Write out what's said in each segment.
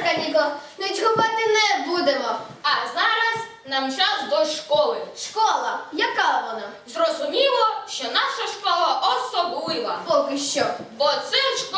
на канікулах нудьгувати не будемо. А зараз нам час до школи. Школа, яка вона? Зрозуміло, що наша школа особлива, Поки що. бо це школа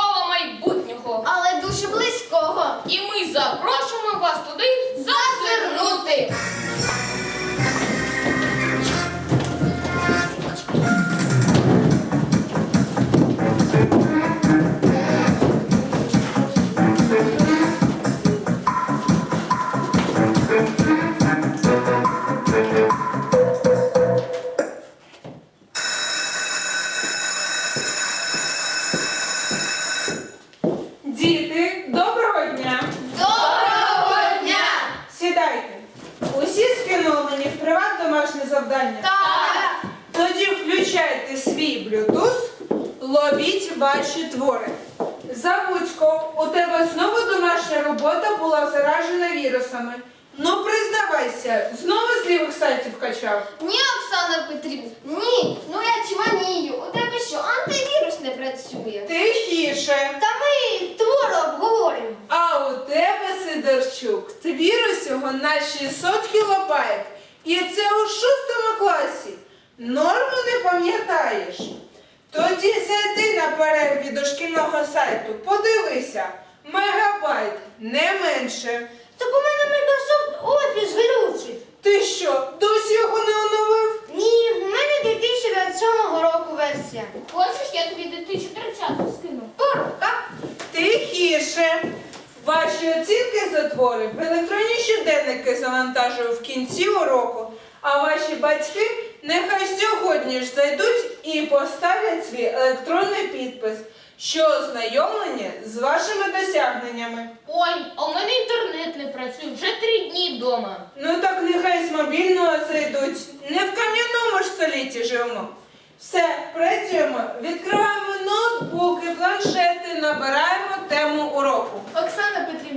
завдання. Так. Тоді включайте свій Bluetooth, ловіть ваші твори. Забудько, у тебе знову домашня робота була заражена вірусами. Ну, признавайся, знову з лівих сайтів качав. Ні, Оксана Петрівна, ні. Ну я чманію. У тебе що, антивірус не працює? Тихіше. Та ми твору обговорюємо. А у тебе, Сидорчук, твір усього на 600 кілобайт. І це у шостому класі. Норму не пам'ятаєш. Тоді зайди на перерві до шкільного сайту, подивися. Мегабайт, не менше. Так у мене Microsoft Office глючить. Ти що, досі його не оновив? Ні, в мене 2027 року версія. Хочеш, я тобі 2030 скину? Порука. Тихіше. Ваші оцінки за твори в електронні щоденники завантажую в кінці уроку, а ваші батьки нехай сьогодні ж зайдуть і поставлять свій електронний підпис, що ознайомлені з вашими досягненнями. Ой, а у мене інтернет не працює вже три дні вдома. Ну так нехай з мобільного зайдуть. Не в кам'яному ж столітті живемо. Все, працюємо, відкриваємо ноутбуки, планшети, набираємо тему уроку.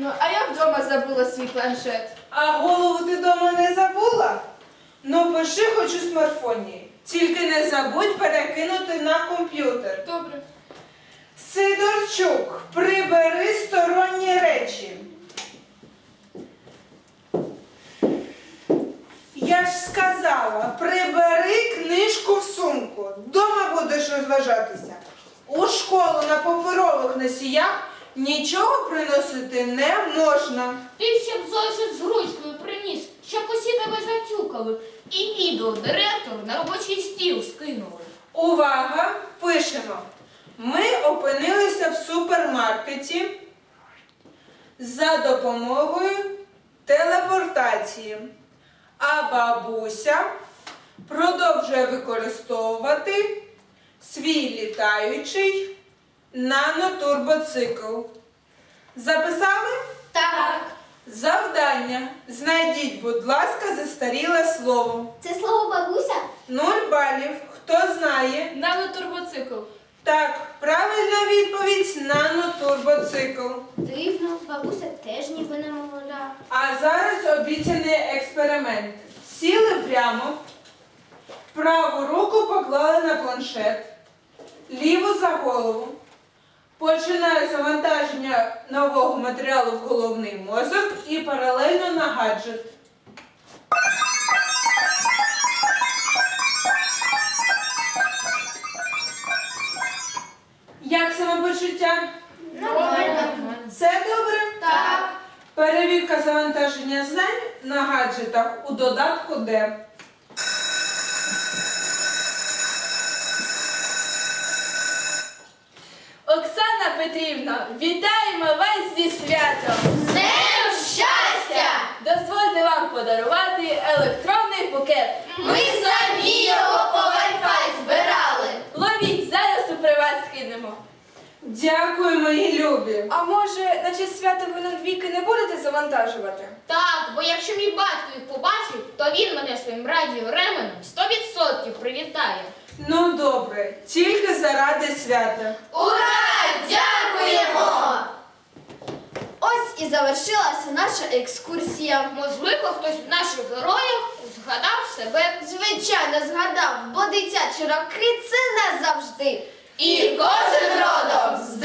Петрівна, а я вдома забула свій планшет. А голову ти дома не забула? Ну, пиши хоч у смартфоні. Тільки не забудь перекинути на комп'ютер. Добре. Сидорчук, прибери сторонні речі. Я ж сказала, прибери книжку в сумку. Дома будеш розважатися. У школу на паперових носіях нічого приносити не можна. Ти ще б зошит з ручкою приніс, щоб усі тебе затюкали. І відео директору на робочий стіл скинули. Увага! Пишемо. Ми опинилися в супермаркеті за допомогою телепортації, а бабуся продовжує використовувати свій літаючий нанотурбоцикл. Записали? Так. Завдання. Знайдіть, будь ласка, застаріле слово. Це слово бабуся? Нуль балів. Хто знає? Нанотурбоцикл. Так, правильна відповідь нанотурбоцикл. Дивно, бабуся теж ніби не молода. А зараз обіцяний експеримент. Сіли прямо, праву руку поклали на планшет, ліву за голову. Починаю завантаження нового матеріалу в головний мозок і паралельно на гаджет. Як самопочуття? Нормально. Все добре? Так. Перевірка завантаження знань на гаджетах у додатку Д. Оксана Петрівна, вітаємо вас зі святом! З днем щастя! Дозвольте вам подарувати електронний букет. Ми самі його по Wi-Fi збирали. Ловіть, зараз у приват скинемо. Дякую, мої любі. А може, на честь свята ви нам двійки не будете завантажувати? Так, бо якщо мій батько їх побачить, то він мене своїм радіо ременем 100% привітає. Ну добре, тільки заради свята. Ура! Дякуємо! Ось і завершилася наша екскурсія. Можливо, хтось з наших героїв згадав себе. Звичайно, згадав, бо дитячі роки це назавжди. І кожен родом з.